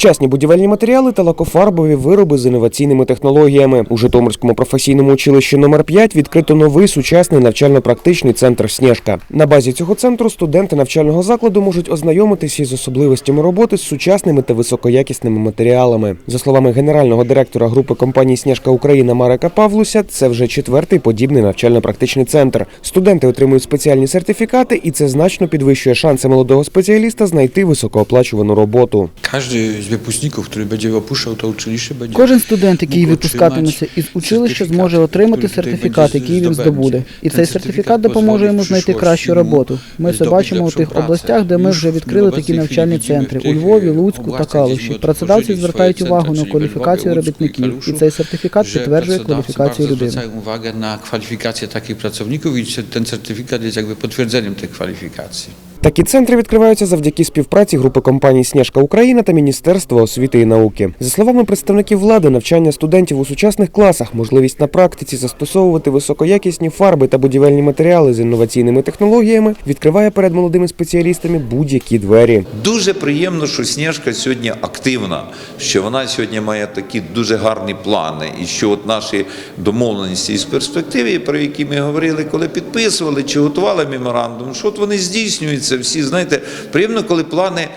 Сучасні будівельні матеріали та лакофарбові вироби з інноваційними технологіями. У Житомирському професійному училищі номер 5 відкрито новий сучасний навчально-практичний центр Снєжка. На базі цього центру студенти навчального закладу можуть ознайомитися із особливостями роботи з сучасними та високоякісними матеріалами. За словами генерального директора групи компанії Снєжка Україна Марека Павлуся, це вже четвертий подібний навчально-практичний центр. Студенти отримують спеціальні сертифікати, і це значно підвищує шанси молодого спеціаліста знайти високооплачувану роботу. Każdy wypustników, który będzie opuszczał to uczelnicze, będzie Кожен студент, який випускатиметься із училища, зможе отримати сертифікат, який він здобуде. І цей сертифікат сертифікат допоможе йому знайти кращу роботу. Ми це бачимо у тих областях, де ми вже відкрили такі навчальні центри у Львові, Луцьку та Калуші. Працедавці звертають увагу на кваліфікацію робітників, і цей сертифікат підтверджує кваліфікацію людини. uwagę na kwalifikacje takich pracowników i ten certyfikat jest jakby potwierdzeniem tych kwalifikacji. Такі центри відкриваються завдяки співпраці групи компаній Снєжка Україна та Міністерства освіти і науки. За словами представників влади, навчання студентів у сучасних класах, можливість на практиці застосовувати високоякісні фарби та будівельні матеріали з інноваційними технологіями відкриває перед молодими спеціалістами будь-які двері. Дуже приємно, що Сніжка сьогодні активна, що вона сьогодні має такі дуже гарні плани, і що от наші домовленості із перспективи, про які ми говорили, коли підписували чи готували меморандум, що от вони здійснюються. Всі знаєте, приємно, коли плани.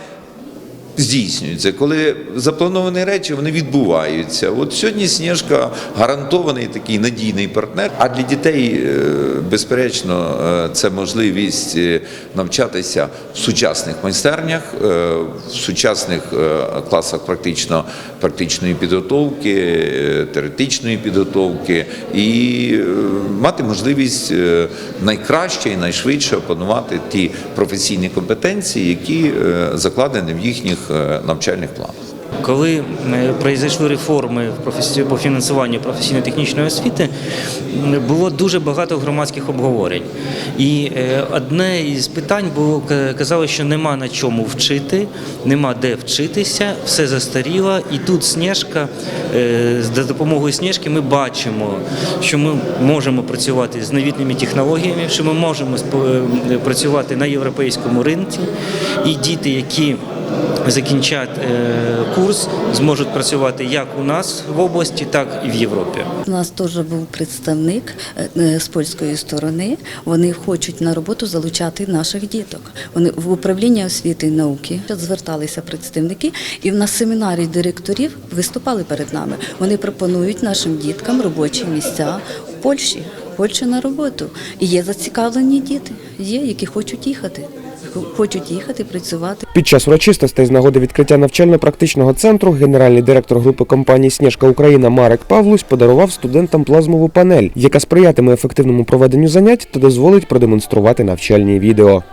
Здійснюються, коли заплановані речі вони відбуваються. От сьогодні Сніжка гарантований такий надійний партнер. А для дітей, е, безперечно, е, це можливість е, навчатися в сучасних майстернях, в сучасних класах практично практичної підготовки, теоретичної підготовки і мати можливість найкраще і найшвидше опанувати ті професійні компетенції, які закладені в їхніх навчальних планах. Коли е, произойшли реформи по фінансуванню професійно-технічної освіти, було дуже багато громадських обговорень. І е, одне із питань було казали, що нема на чому вчити, нема де вчитися, все застаріло. І тут Снежка, е, за допомогою Снежки ми бачимо, що ми можемо працювати з новітніми технологіями, що ми можемо е, працювати на європейському ринку. І діти, які закінчать е, курс, зможуть працювати як у нас в області, так і в Європі. У нас теж був представник е, з польської сторони. Вони хочуть на роботу залучати наших діток. Вони в управління освіти і науки зверталися представники, і в нас семінарі директорів виступали перед нами. Вони пропонують нашим діткам робочі місця в Польщі, в Польщі на роботу. І є зацікавлені діти, є, які хочуть їхати. Хочуть їхати працювати. Під час урочистостей з нагоди відкриття навчально-практичного центру генеральний директор групи компанії Снежка Україна Марек Павлусь подарував студентам плазмову панель, яка сприятиме ефективному проведенню занять та дозволить продемонструвати навчальні відео.